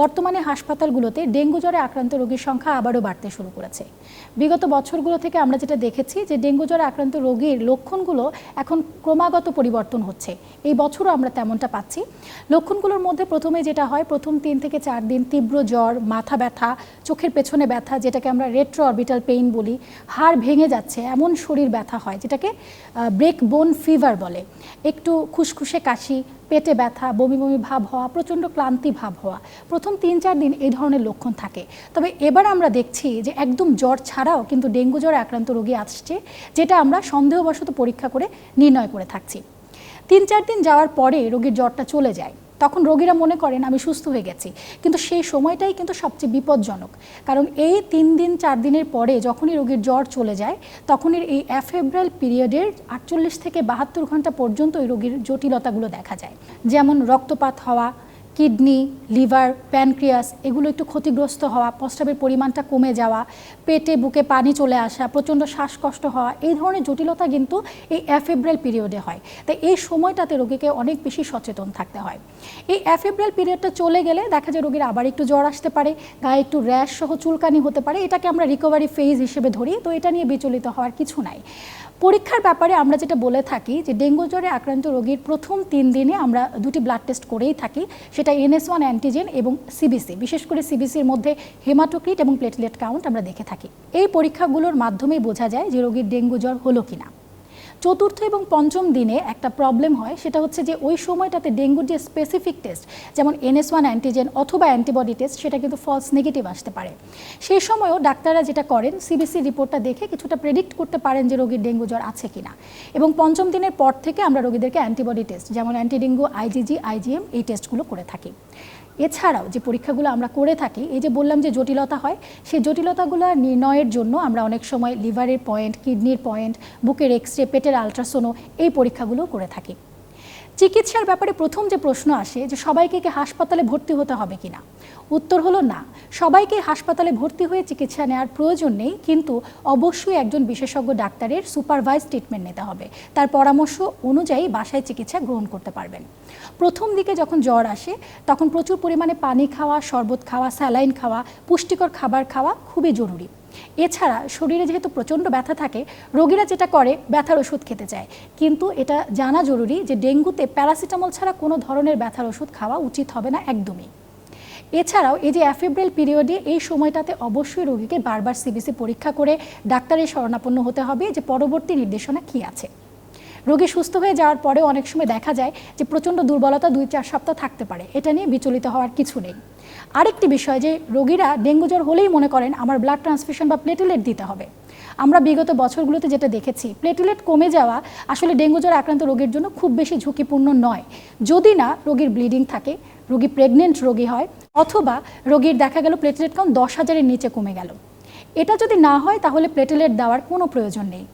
বর্তমানে হাসপাতালগুলোতে ডেঙ্গু জ্বরে আক্রান্ত রোগীর সংখ্যা আবারও বাড়তে শুরু করেছে। বিগত বছরগুলো থেকে আমরা যেটা দেখেছি যে ডেঙ্গু জ্বরে আক্রান্ত রোগীর লক্ষণগুলো এখন ক্রমাগত পরিবর্তন হচ্ছে। এই বছরও আমরা তেমনটা পাচ্ছি। লক্ষণগুলোর মধ্যে প্রথমে যেটা হয়, প্রথম তিন থেকে চার দিন তীব্র জ্বর, মাথা ব্যথা, চোখের পেছনে ব্যথা, যেটাকে আমরা রেট্রো অরবিটাল পেইন বলি। হাড় ভেঙে যাচ্ছে, এমন শরীর ব্যথা হয়, যেটাকে ব্রেক বোন ফিভার বলে। একটু খুসখুসে কাশি পেটে ব্যথা, বমি বমি ভাব হওয়া, প্রচণ্ড ক্লান্তি ভাব হওয়া, প্রথম তিন চার দিন এই ধরনের লক্ষণ থাকে। তবে এবার আমরা দেখছি যে একদম জ্বর ছাড়াও কিন্তু ডেঙ্গু জ্বরে আক্রান্ত রোগী আসছে, যেটা আমরা সন্দেহবশত পরীক্ষা করে নির্ণয় করে থাকছি। তিন চার দিন যাওয়ার পরে রোগীর জ্বরটা চলে যায়। তখন রোগীরা মনে করেন, আমি সুস্থ হয়ে গেছি। কিন্তু সেই সময়টাই কিন্তু সবচেয়ে বিপজ্জনক। কারণ এই তিন দিন, চার দিনের পরে যখনই রোগীর জ্বর চলে যায়, তখনই এই অ্যাফেব্রাল পিরিয়ডের আটচল্লিশ থেকে বাহাত্তর ঘণ্টা পর্যন্ত ওই রোগীর জটিলতাগুলো দেখা যায়। যেমন রক্তপাত হওয়া কিডনি, লিভার, প্যানক্রিয়াস এগুলো একটু ক্ষতিগ্রস্ত হওয়া, প্রস্রাবের পরিমাণটা কমে যাওয়া, পেটে, বুকে পানি চলে আসা, প্রচণ্ড শ্বাসকষ্ট হওয়া, এই ধরনের জটিলতা কিন্তু এই অ্যাফেব্রাল পিরিয়ডে হয়। তাই এই সময়টাতে রোগীকে অনেক বেশি সচেতন থাকতে হয়। এই অ্যাফেব্রাল পিরিয়ডটা চলে গেলে দেখা যায় রোগীর আবার একটু জ্বর আসতে পারে, গায়ে একটু র্যাশ সহ চুলকানি হতে পারে, এটাকে আমরা রিকভারি ফেজ হিসেবে ধরি, তো এটা নিয়ে বিচলিত হওয়ার কিছু নাই। পরীক্ষার ব্যাপারে আমরা যেটা বলে থাকি যে, ডেঙ্গু জ্বরে আক্রান্ত রোগীর প্রথম তিন দিনে আমরা দুটি ব্লাড টেস্ট করেই থাকি সেটা এনএস ওয়ান অ্যান্টিজেন এবং সিবিসি বিশেষ করে সিবিসির মধ্যে হেমাটোক্রিট এবং প্লেটলেট কাউন্ট আমরা দেখে থাকি। এই পরীক্ষাগুলোর মাধ্যমেই বোঝা যায় যে রোগীর ডেঙ্গু জ্বর হলো কিনা। চতুর্থ এবং পঞ্চম দিনে একটা প্রবলেম হয়, সেটা হচ্ছে যে ওই সময়টাতে ডেঙ্গুর যে স্পেসিফিক টেস্ট যেমন এনএস ওয়ান অ্যান্টিজেন অথবা অ্যান্টিবডি টেস্ট সেটা কিন্তু ফলস নেগেটিভ আসতে পারে। সেই সময়ও ডাক্তাররা যেটা করেন সিবিসি রিপোর্টটা দেখে কিছুটা প্রেডিক্ট করতে পারেন যে রোগীর ডেঙ্গু জ্বর আছে কিনা। এবং পঞ্চম দিনের পর থেকে আমরা রোগীদেরকে অ্যান্টিবডি টেস্ট যেমন অ্যান্টিডেঙ্গু আইজিজি আইজিএম এই টেস্টগুলো করে থাকি। এছাড়াও যে পরীক্ষাগুলো আমরা করে থাকি, এই যে বললাম যে জটিলতা হয়, সেই জটিলতাগুলো নির্ণয়ের জন্য আমরা অনেক সময় লিভারের পয়েন্ট, কিডনির পয়েন্ট, বুকের এক্স রে পেটের আলট্রাসোনো এই পরীক্ষাগুলো করে থাকি। চিকিৎসার ব্যাপারে প্রথম যে প্রশ্ন আসে যে সবাইকে কি হাসপাতালে ভর্তি হতে হবে কিনা? উত্তর হলো না। সবাইকে হাসপাতালে ভর্তি হয়ে চিকিৎসা নেওয়ার প্রয়োজন নেই, কিন্তু অবশ্যই একজন বিশেষজ্ঞ ডাক্তারের সুপারভাইজ ট্রিটমেন্ট নিতে হবে। তার পরামর্শ অনুযায়ী বাসায় চিকিৎসা গ্রহণ করতে পারবেন। প্রথম দিকে যখন জ্বর আসে, তখন প্রচুর পরিমাণে পানি খাওয়া, শরবত খাওয়া, স্যালাইন খাওয়া, পুষ্টিকর খাবার খাওয়া খুবই জরুরি। এছাড়া শরীরে যেহেতু প্রচণ্ড ব্যথা থাকে, রোগীরা যেটা করে, ব্যথার ওষুধ খেতে চায়। কিন্তু এটা জানা জরুরি যে ডেঙ্গুতে প্যারাসিটামল ছাড়া কোনো ধরনের ব্যথার ওষুধ খাওয়া উচিত হবে না একদমই। এছাড়াও এই যে অ্যাফেব্রেল পিরিয়ডে এই সময়টাতে অবশ্যই রোগীকে বারবার সিবিসি পরীক্ষা করে ডাক্তারের শরণাপন্ন হতে হবে যে পরবর্তী নির্দেশনা কী আছে। রোগী সুস্থ হয়ে যাওয়ার পরে অনেক সময় দেখা যায় যে প্রচণ্ড দুর্বলতা দুই চার সপ্তাহ থাকতে পারে। এটা নিয়ে বিচলিত হওয়ার কিছু নেই। আরেকটি বিষয় যে রোগীরা ডেঙ্গু জ্বর হলেই মনে করেন আমার ব্লাড ট্রান্সফিউশন বা প্লেটেলেট দিতে হবে। আমরা বিগত বছরগুলোতে যেটা দেখেছি প্লেটেলেট কমে যাওয়া আসলে ডেঙ্গু জ্বর আক্রান্ত রোগীর জন্য খুব বেশি ঝুঁকিপূর্ণ নয়। যদি না রোগীর ব্লিডিং থাকে, রোগী প্রেগনেন্ট রোগী হয়, অথবা রোগীর দেখা গেল প্লেটেলেট কাউন্ট দশ হাজারের নিচে কমে গেল। এটা যদি না হয়, তাহলে প্লেটেলেট দেওয়ার কোনো প্রয়োজন নেই।